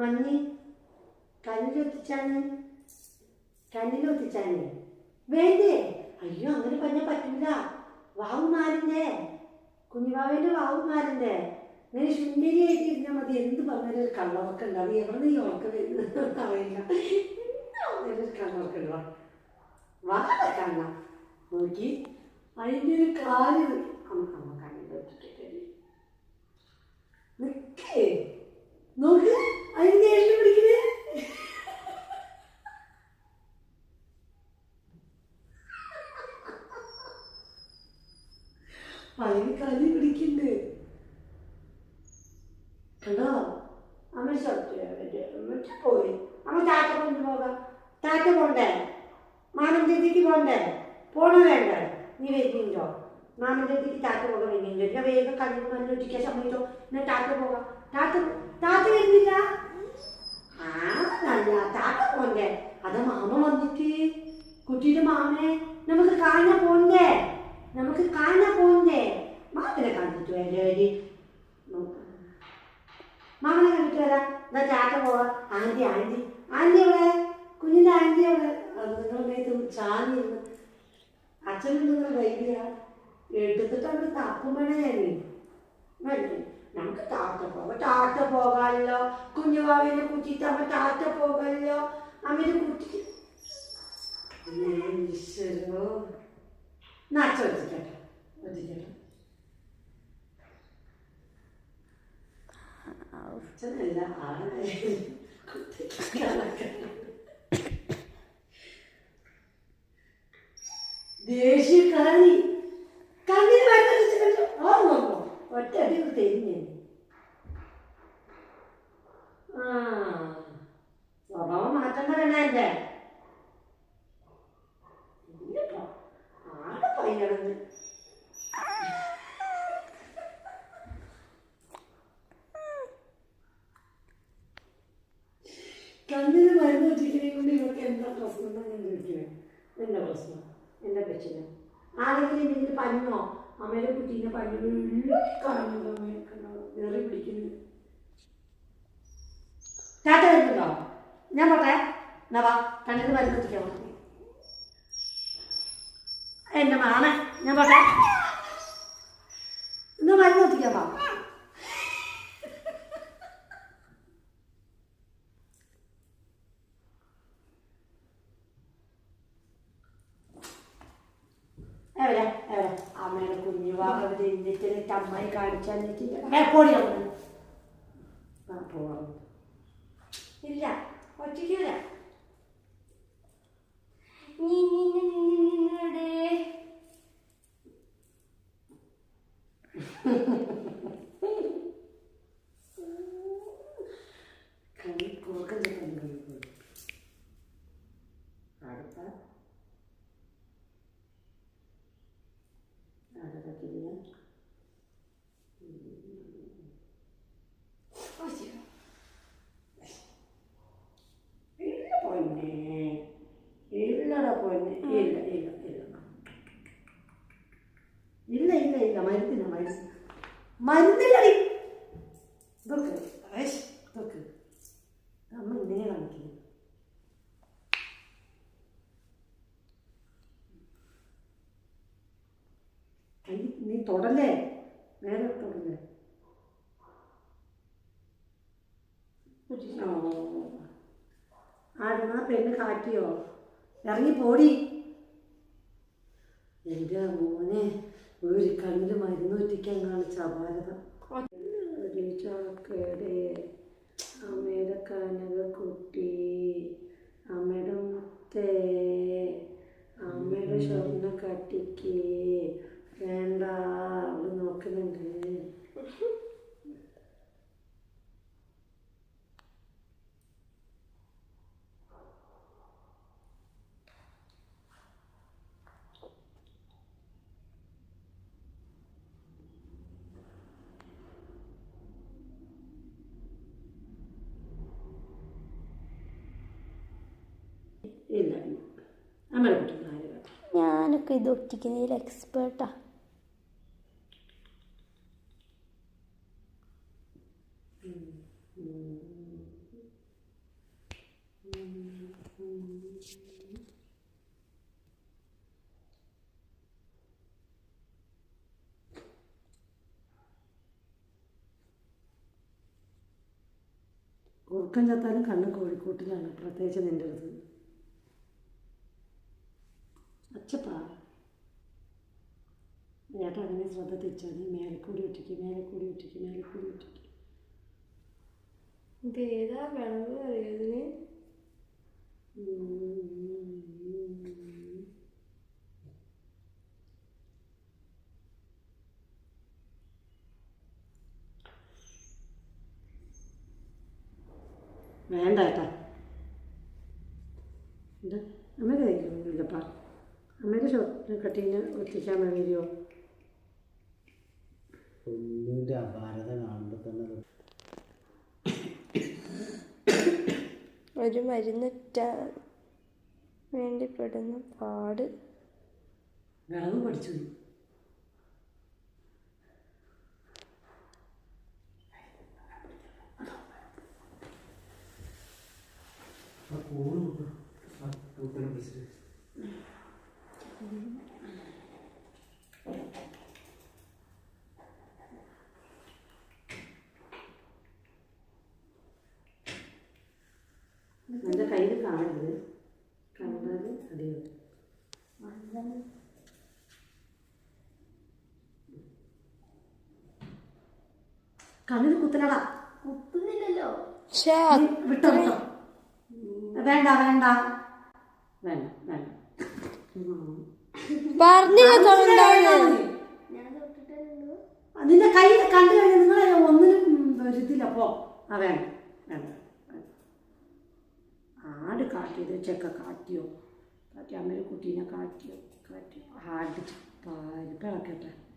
മഞ്ഞ് കല്ലിലൊത്തിച്ചാണ് കല്ലിലൊത്തിച്ചാണ് വേണ്ടേ? അയ്യോ അങ്ങനെ പറഞ്ഞാൽ പറ്റില്ല വാവുമാരിന്റെ കുഞ്ഞുവാവേന്റെ വാവുമാരിന്റെ ഇങ്ങനെ ഇരുന്നാൽ മതി. എന്ത് പറഞ്ഞാലും ഒരു കള്ളമൊക്കെ ഉണ്ടാവും എവിടെ നിന്ന് ഉറക്കം വരുന്നത്? അറിയില്ല. എന്താ കള്ളമൊക്കെ ഉണ്ടാവും വളരെ കണ്ണ. നോക്കി. അതിന്റെ ഒരു കാൽ. അമ്മ നിക്കേ. നോക്ക് അതിന്റെ ഏഴിൽ പിടിക്കുന്നേ അതിന് കലി പിടിക്കണ്ട്. കണ്ടോ? അമ്മ സത്യം പോയി. അമ്മ താത്ത കൊണ്ട് പോകാം. ടാറ്റ പോണ്ടേ? മാനന്തേക്ക് പോണ്ടേ? പോണ വേണ്ട? നീ വരുന്നുണ്ടോ മാനന്തേക്ക് താത്ത പോകാൻ വരുന്നുണ്ടോ എന്നെ വേഗം കണ്ണിൽ മണ്ണിൽ ഒറ്റിക്കാൻ സമയത്തോ. എന്നെ താത്ത പോകാം. ടാറ്റ ടാറ്റ വരുന്നില്ല? ആ നല്ല ടാറ്റ പോണ്ടേ. അത് മാമ വന്നിട്ട്. കുട്ടിയുടെ മാമനെ നമുക്ക് കാണാൻ പോണ്ടേ. നമുക്ക് കാണാൻ പോണ്ടേ. മാമനെ കണ്ടിട്ട് വരി മാമനെ കണ്ടിട്ട് വരാം. എന്നാ ടാറ്റ പോവാ. Aunty aunty. ആന്റി എവിടെ? കുഞ്ഞിന്റെ ആന്റി അവിടെ നിങ്ങളുടെ മേത്ത് ചാഞ്ഞിരുന്നു അച്ഛനുണ്ടെന്ന് വൈകിയ എടുത്തിട്ട് അവിടെ തപ്പുമണേ വേണ്ടേ? നമുക്ക് ടാറ്റ പോകാം. ടാറ്റ പോകാമല്ലോ കുഞ്ഞുവാവിനെ കുറ്റിട്ട് അമ്മ ടാറ്റ പോകാമല്ലോ അമ്മനെ കൂട്ടിട്ട് ഈശ്വരോ നാച്ച വെച്ചിട്ടെ വെച്ചിട്ടെ അച്ഛനല്ല ആളെ ദേഷ്യക്കാരി എന്റെ ആടെ കണ്ണിന് മരുന്ന് വെച്ചിരിക്കണേ കൊണ്ട് ഇവർക്ക് എന്താ പ്രശ്നം ഞാൻ ചോദിക്കുന്നത് എന്താ പ്രശ്നം? എന്താ പ്രശ്നം? ആരെങ്കിലും എന്തെങ്കിലും പഞ്ഞോ അമ്മയുടെ കുട്ടീനെ പഞ്ഞോ അമ്മയൊക്കെ വേറെ പിടിക്കുന്നു ടാറ്റ ഞാൻ പോട്ടെ. എന്നാ വാ കണ്ണിന് മരുന്ന് വെച്ചിരിക്കാൻ പറഞ്ഞു എന്റെ മാമ ഞാൻ പോട്ടെ. ഇന്ന് മരുന്ന് വെച്ചിരിക്കാൻ വാ. എവിടെ എവിടെ? അമ്മയുടെ കുഞ്ഞു വാഹനം എന്നിട്ട് അമ്മയെ കാണിച്ചാൽ പോടി അവിടെ. ആ പോവാം കൈ കുറുക്കൻ കണ്ടു അടുത്ത അടുത്തില്ല ഇല്ല പൊന്നെ ഇല്ലടാ പൊന്നെ ഇല്ല ഇല്ല ഇല്ല ഇല്ല ഇല്ല ഇല്ല മരുന്നില്ല മരുന്ന് മരുന്നില്ലടി ഇതൊക്കെ. ഏഷ് ഇതൊക്കെ. അമ്മ ഇങ്ങനെ കാണിക്കുന്നു നീ തൊടല്ലേ? നേരെ തൊടല്ലേ? ആടുന്ന പെണ്ണ് കാട്ടിയോ? ഇറങ്ങി പോടി. എന്റെ മോനെ. ഒരു കണ്ണിൽ മരുന്ന് ഒറ്റിക്കാൻ കാണിച്ച അപാരത. ഒരു ചാക്കേടെ അമ്മയുടെ കനക കുട്ടി അമ്മയുടെ മുത്തേ അമ്മയുടെ നമ്മളെ കുറ്റം ഞാനൊക്കെ ഇത് ഒറ്റിക്കുന്നതിൽ എക്സ്പേർട്ടാ ഉറക്കം ചത്താലും കണ്ണ് കോഴിക്കോട്ടിലാണ് പ്രത്യേകിച്ച് നിന്റെ അടുത്ത് അച്ചപ്പാ ഏട്ടാ അങ്ങനെ ശ്രദ്ധ തെറ്റാൽ നീ മേലക്കൂടി ഒറ്റിക്ക് മേലക്കൂടി ഒറ്റിക്ക് മേലക്കൂടി ഒറ്റിക്ക് ഇതേതാ വിളവ് അറിയാതിന് വേണ്ട ഏട്ടാ ഇത് അമ്മയുടെ കയ്യിലൊന്നുമില്ലപ്പാ അമ്മയുടെ ഷോ കട്ടിന് ഒത്തിക്കാൻ വേണ്ടിയോ ഒന്നിന്റെ അപാരത കാണുമ്പോൾ തന്നെ ഒരു മരുന്നിട്ട വേണ്ടി പെടുന്ന പാട്. വിളവ് പഠിച്ചു നീ. ആ കൂട് ആ കൂട്ടിനെ പിടിച്ചിട്ട് എന്റെ കയ്യിൽ കാണരുത് കണ്ടത് അടിയോ കണ്ണിന് കുത്തലടാ. കുത്തുന്നില്ലല്ലോ. വിട്ടോ വിട്ടോ. വേണ്ട വേണ്ട. വേണ്ട വേണ്ട. നിന്റെ കൈ കണ്ടു കഴിഞ്ഞാൽ നിങ്ങളെ ഒന്നിനും വരുത്തില്ല അപ്പോ ആ വേണ്ട വേണ്ട. ആട് കാട്ടിയത് ചെക്ക കാട്ടിയോ? കാട്ടി അമ്മയുടെ കുട്ടീനെ കാട്ടിയോ? കാട്ടിയോ. ആടിച്ച് പാരിപ്പിളക്കട്ടെ